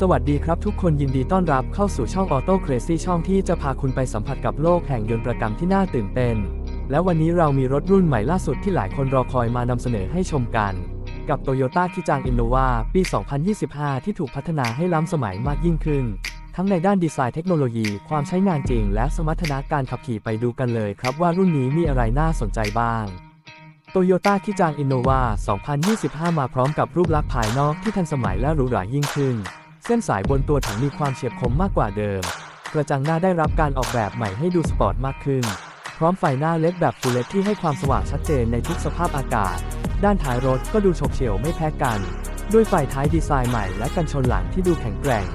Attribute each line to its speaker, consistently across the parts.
Speaker 1: สวัสดีครับทุกคนยินดีต้อนรับเข้าสู่ช่อง Auto Crazy ช่องที่จะพาคุณไปสัมผัสกับโลกแห่งยนต์ประกรรมที่น่าตื่นเต้น และวันนี้เรามีรถรุ่นใหม่ล่าสุดที่หลายคนรอคอยมานำเสนอให้ชมกัน กับ Toyota คิจัง Innova ปี 2025 ที่ถูกพัฒนาให้ล้ำสมัยมากยิ่งขึ้น ทั้งในด้านดีไซน์เทคโนโลยี ความใช้งานจริง และสมรรถนะการขับขี่ไปดูกันเลยครับว่ารุ่นนี้มีอะไรน่าสนใจบ้างโตโยต้าคิจังอินโนวา2025 มาพร้อมกับรูปลักษณ์ภายนอกที่ทันสมัยและหรูหรายิ่งขึ้น เส้นสายบนตัวถังมีความเฉียบคมมากกว่าเดิม กระจังหน้าได้รับการออกแบบใหม่ให้ดูสปอร์ตมากขึ้น พร้อมไฟหน้าเล็กแบบฟูลเลตที่ให้ความสว่างชัดเจนในทุกสภาพอากาศ ด้านท้ายรถก็ดูฉกเฉี่ยวไม่แพ้กัน ด้วยไฟท้ายดีไซน์ใหม่และกันชนหลังที่ดูแข็งแกร่ง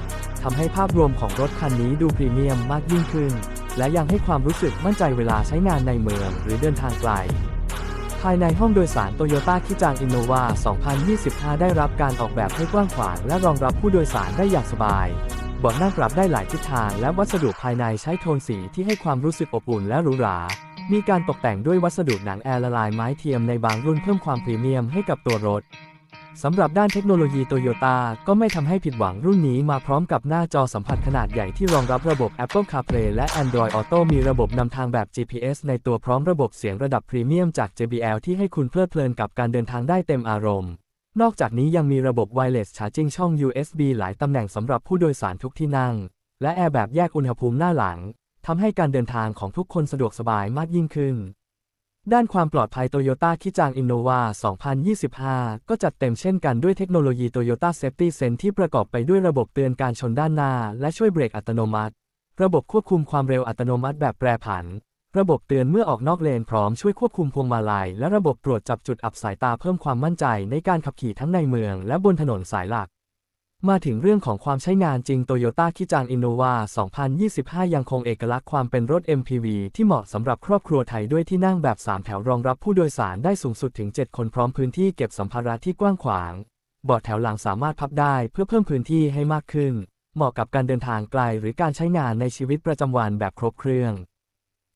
Speaker 1: ทำให้ภาพรวมของรถคันนี้ดูพรีเมียมมากยิ่งขึ้น และยังให้ความรู้สึกมั่นใจเวลาใช้งานในเมืองหรือเดินทางไกล ภายในห้องโดยสารโตโยต้าคิจังอินโนวา 2025 ได้รับการออกแบบให้กว้างขวางและรองรับผู้โดยสารได้อย่างสบายเบาะนั่งปรับได้หลายทิศทางและวัสดุภายในใช้โทนสีที่ให้ความรู้สึกอบอุ่นและหรูหรา มีการตกแต่งด้วยวัสดุหนังแอร์ละลายไม้เทียมในบางรุ่นเพิ่มความพรีเมียมให้กับตัวรถ สำหรับด้านเทคโนโลยีโตโยต้าก็ไม่ทำให้ผิดหวังรุ่นนี้มาพร้อมกับหน้าจอสัมผัสขนาดใหญ่ที่รองรับระบบ Apple CarPlay และ Android Auto มีระบบนำทางแบบ GPS ในตัวพร้อมระบบเสียงระดับพรีเมียมจาก JBL ที่ให้คุณเพลิดเพลินกับการเดินทางได้เต็มอารมณ์ นอกจากนี้ยังมีระบบ Wireless Charging ช่อง USB หลายตำแหน่งสำหรับผู้โดยสารทุกที่นั่ง และแอร์แบบแยกอุณหภูมิหน้าหลังทำให้การเดินทางของทุกคนสะดวกสบายมากยิ่งขึ้น ด้านความปลอดภัยโตโยต้าคิจางอินโนวา2025 ก็จัดเต็มเช่นกันด้วยเทคโนโลยี Toyota Safety Sense ที่ประกอบไปด้วยระบบเตือนการชนด้านหน้า และช่วยเบรกอัตโนมัติ ระบบควบคุมความเร็วอัตโนมัติแบบแปรผัน ระบบเตือนเมื่อออกนอกเลนพร้อมช่วยควบคุมพวงมาลัย และระบบตรวจจับจุดอับสายตาเพิ่มความมั่นใจในการขับขี่ทั้งในเมือง และบนถนนสายหลัก มาถึงเรื่องของความใช้งานจริง Toyota คิจัง Innova 2025 ยังคงเอกลักษณ์ความเป็นรถ MPV ที่เหมาะสำหรับครอบครัวไทยด้วยที่นั่งแบบ 3 แถวรองรับผู้โดยสารได้สูงสุดถึง 7 คนพร้อมพื้นที่เก็บสัมภาระที่กว้างขวางเบาะแถวหลังสามารถพับได้เพื่อเพิ่มพื้นที่ให้มากขึ้น เหมาะกับการเดินทางไกลหรือการใช้งานในชีวิตประจำวันแบบครบเครื่อง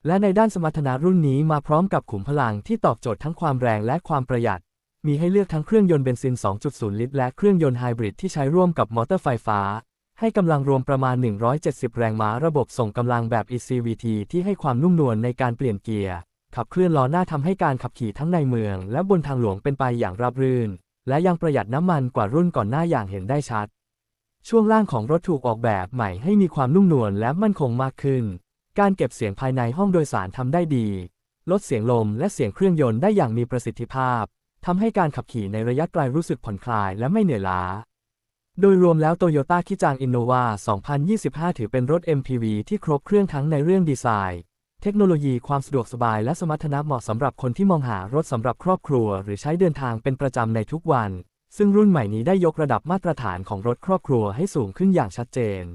Speaker 1: และในด้านสมรรถนะรุ่นนี้มาพร้อมกับขุมพลังที่ตอบโจทย์ทั้งความแรงและความประหยัด มีให้เลือกทั้งเครื่องยนต์เบนซิน 2.0 ลิตร และเครื่องยนต์ไฮบริดที่ใช้ร่วมกับมอเตอร์ไฟฟ้า ให้กำลังรวมประมาณ 170 แรงม้าระบบส่งกำลังแบบ ECVT ที่ให้ความนุ่มนวลในการเปลี่ยนเกียร์ ขับเคลื่อนล้อหน้าทำให้การขับขี่ทั้งในเมือง และบนทางหลวงเป็นไปอย่างราบรื่น และยังประหยัดน้ำมันกว่ารุ่นก่อนหน้าอย่างเห็นได้ชัด ช่วงล่างของรถถูกออกแบบใหม่ให้มีความนุ่มนวลและมั่นคงมากขึ้น การเก็บเสียงภายในห้องโดยสารทำได้ดี ลดเสียงลมและเสียงเครื่องยนต์ได้อย่างมีประสิทธิภาพ ทำให้การขับขี่ในระยะไกลรู้สึกผ่อนคลายและไม่เหนื่อยล้า โดยรวมแล้วโตโยต้าคิจังอินโนวา2025 ถือเป็นรถ MPV ที่ครบเครื่องทั้งในเรื่องดีไซน์ เทคโนโลยีความสะดวกสบายและสมรรถนะเหมาะสำหรับคนที่มองหารถสำหรับครอบครัว หรือใช้เดินทางเป็นประจำในทุกวัน ซึ่งรุ่นใหม่นี้ได้ยกระดับมาตรฐานของรถครอบครัวให้สูงขึ้นอย่างชัดเจน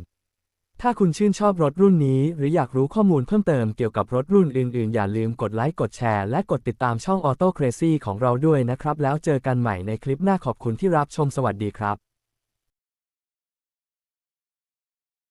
Speaker 1: ถ้าคุณชื่นชอบรถรุ่นนี้ หรืออยากรู้ข้อมูลเพิ่มเติมเกี่ยวกับรถรุ่นอื่น ๆ อย่าลืมกดไลค์กดแชร์และกดติดตามช่อง Auto Crazy ของเราด้วยนะครับ แล้วเจอกันใหม่ในคลิปหน้าขอบคุณที่รับชมสวัสดีครับ